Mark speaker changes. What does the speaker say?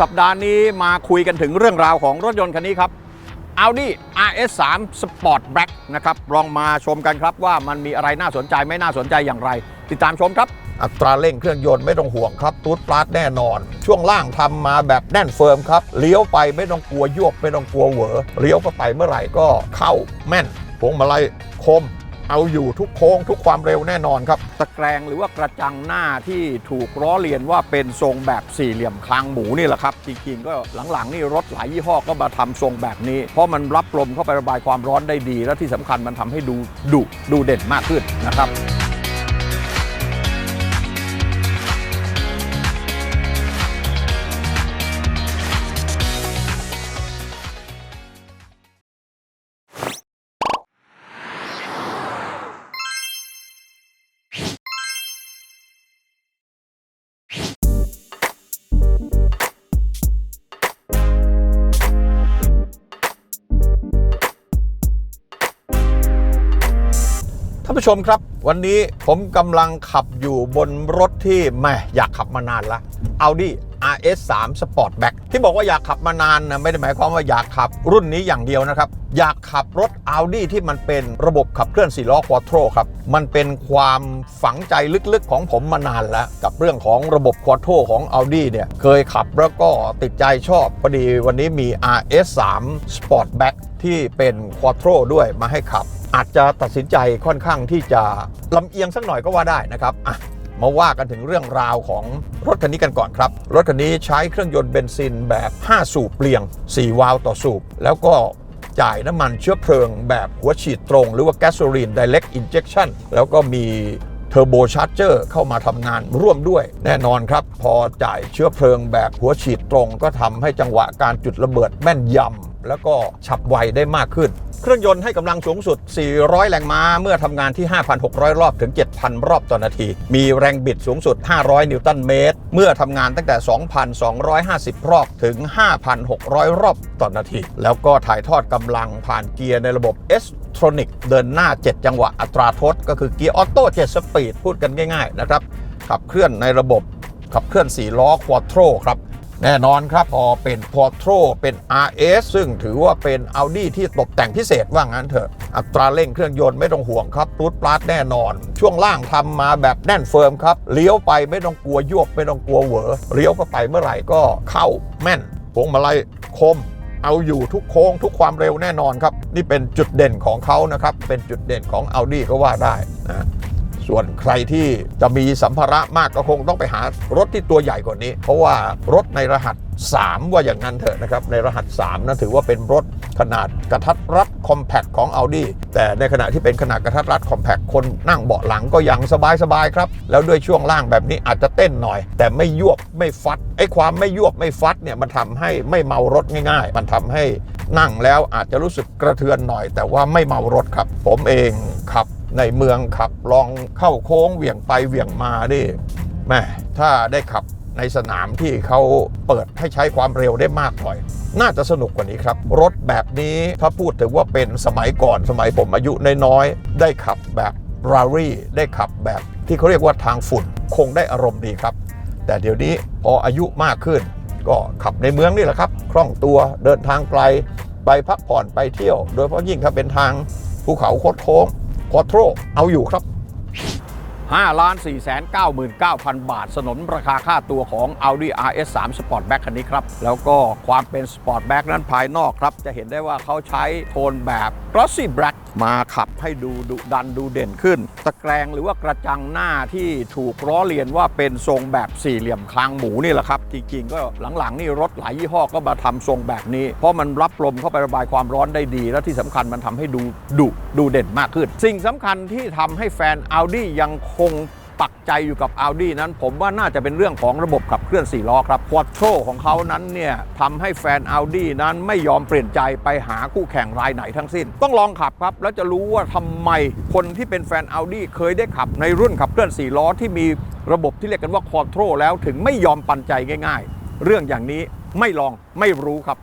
Speaker 1: สัปดาห์นี้มาคุยกันถึงเรื่องราวของรถยนต์คันนี้ครับ Audi RS3 Sport Black นะครับลองมาชมกันครับว่ามันมีอะไรน่าสนใจไม่น่าสนใจอย่างไร ติดตามชมครับ อัตราเร่งเครื่องยนต์ไม่ต้องห่วงครับตูดปลาดแน่นอน ช่วงล่างทำมาแบบแน่นเฟิร์มครับเลี้ยวไปไม่ต้องกลัวยวบไม่ต้องกลัวเหวอเลี้ยวเข้าไปเมื่อไหร่ก็เข้าแม่นพวงมาลัยคม เอาอยู่ทุกโค้งทุกความเร็วแน่นอนครับ ตะแกรงหรือว่ากระจังหน้าที่ถูกล้อเลียนว่าเป็นทรงแบบสี่เหลี่ยมคางหมูนี่แหละครับจริงๆก็หลังๆนี่รถหลายยี่ห้อก็มาทำทรงแบบนี้ เพราะมันรับลมเข้าไประบายความร้อนได้ดี และที่สำคัญมันทำให้ดูดุดูเด่นมากขึ้นนะครับ ท่านผู้ชมครับ วันนี้ผมกำลังขับอยู่บนรถที่แม่อยากขับมานานละ Audi RS3 Sportback ที่บอกว่าอยากขับมานานนะไม่ได้หมายความว่าอยากขับรุ่นนี้อย่างเดียวนะครับ อยากขับรถ Audi ที่มันเป็นระบบขับเคลื่อน4ล้อ Quattro ครับ มันเป็นความฝังใจลึกๆของผมมานานแล้ว กับเรื่องของระบบ Quattro ของ Audi เนี่ยเคยขับแล้วก็ติดใจชอบพอดีวันนี้มี RS3 Sportback ที่เป็น Quattro ด้วยมาให้ขับ อาจจะตัดสินใจค่อนข้างที่จะลำเอียงสักหน่อยก็ว่าได้นะครับอะมาว่ากันถึงเรื่องราวของรถคันนี้กันก่อนครับ รถคันนี้ใช้เครื่องยนต์เบนซินแบบ 5 สูบเปลี่ยง 4 วาล์วต่อสูบ แล้วก็จ่ายน้ำมันเชื้อเพลิงแบบหัวฉีดตรง หรือว่า gasoline direct injection แล้วก็มีเทอร์โบชาร์เจอร์เข้ามาทำงานร่วมด้วย แน่นอนครับ พอจ่ายเชื้อเพลิงแบบหัวฉีดตรง ก็ทำให้จังหวะการจุดระเบิดแม่นยำแล้วก็ฉับไวได้มากขึ้น เครื่องยนต์ให้กำลังสูงสุด 400 แรงม้า เมื่อทำงานที่ 5,600 รอบถึง 7,000 รอบต่อนาที มีแรงบิดสูงสุด 500 นิวตันเมตร เมื่อทำงานตั้งแต่ 2,250 รอบถึง 5,600 รอบต่อนาที แล้วก็ถ่ายทอดกำลังผ่านเกียร์ในระบบ S ทรอนิกเดินหน้า 7 จังหวะอัตราทดก็คือเกียร์ออโต้ 7 สปีด พูดกันง่าย ๆ นะครับ ขับเคลื่อนในระบบขับเคลื่อน 4 ล้อ Quattro ครับ แน่นอนครับพอเป็น Quattro เป็น RS ซึ่งถือว่าเป็น Audi ที่ตกแต่งพิเศษว่างั้นเถอะ อัตราเร่งเครื่องยนต์ไม่ต้องห่วงครับตูดปลาดแน่นอน ช่วงล่างทำมาแบบแน่นเฟิร์มครับ เลี้ยวไปไม่ต้องกลัวยวบไม่ต้องกลัวเหวอเลี้ยวเข้าไปเมื่อไหร่ก็เข้าแม่นพวงมาลัยคมเอาอยู่ทุกโค้งทุกความเร็วแน่นอนครับ นี่เป็นจุดเด่นของเขานะครับ เป็นจุดเด่นของ Audi ก็ว่าได้นะ ส่วนใครที่จะมีสัมภาระมากก็คงต้องไปหารถที่ตัวใหญ่กว่านี้ เพราะว่ารถในรหัส 3 ว่าอย่างนั้นเถอะนะครับ ในรหัส3นั้นถือว่าเป็นรถขนาดกระทัดรัดคอมแพคของ Audi แต่ในขณะที่เป็นขนาดกระทัดรัดคอมแพคคนนั่งเบาะหลังก็ยังสบายๆครับ แล้วด้วยช่วงล่างแบบนี้อาจจะเต้นหน่อย แต่ไม่ยวบไม่ฟัดไอ้ความไม่ยวบไม่ฟัดเนี่ยมันทำให้ไม่เมารถง่ายๆ มันทำให้นั่งแล้วอาจจะรู้สึกกระเทือนหน่อย แต่ว่าไม่เมารถครับ ผมเองขับ ในเมืองขับลองเข้าโค้งเหวี่ยงไปเหวี่ยงมาดิแม่ถ้าได้ขับในสนามที่เขาเปิดให้ใช้ความเร็วได้มากหน่อย น่าจะสนุกกว่านี้ครับ รถแบบนี้ถ้าพูดถึงว่าเป็นสมัยก่อนสมัยผมอายุน้อยๆได้ขับแบบรารี่ได้ขับแบบที่เขาเรียกว่าทางฝุ่นคงได้อารมณ์ดีครับ แต่เดี๋ยวนี้พออายุมากขึ้น ก็ขับในเมืองนี่แหละครับ คล่องตัวเดินทางไกล ไปพักผ่อนไปเที่ยว โดยเฉพาะยิ่งถ้าเป็นทางภูเขาโคดโค้ง ควอโทรเอาอยู่ครับ 5ล้าน4 9 9 0 0 บาท สนนราคาค่าตัวของ Audi RS3 Sportback คันนี้ครับ แล้วก็ความเป็น Sportback นั้นภายนอกครับ จะเห็นได้ว่าเขาใช้โทนแบบ Glossy Black มาขับให้ดูดุดันดูเด่นขึ้น ตะแกรงหรือว่ากระจังหน้าที่ถูกล้อเลียนว่าเป็นทรงแบบสี่เหลี่ยมคางหมูนี่แหละครับ จริงๆ ก็หลังๆ นี่รถหลายยี่ห้อก็มาทำทรงแบบนี้ เพราะมันรับลมเข้าไประบายความร้อนได้ดี และที่สำคัญมันทำให้ดูดุดูเด่นมากขึ้น สิ่งสำคัญที่ทำให้แฟน Audi ยังคงปักใจอยู่กับ Audi นั้น ผมว่าน่าจะเป็นเรื่องของระบบขับเคลื่อน 4 ล้อครับ Quattro ของเขานั้นเนี่ยทำให้แฟน Audi นั้นไม่ยอมเปลี่ยนใจไปหาคู่แข่งรายไหนทั้งสิ้น ต้องลองขับครับ แล้วจะรู้ว่าทำไมคนที่เป็นแฟน Audi เคยได้ขับในรุ่นขับเคลื่อน 4 ล้อที่มีระบบที่เรียกกันว่า Quattro แล้วถึงไม่ยอมปันใจง่าย ๆ เรื่องอย่างนี้ไม่ลองไม่รู้ครับ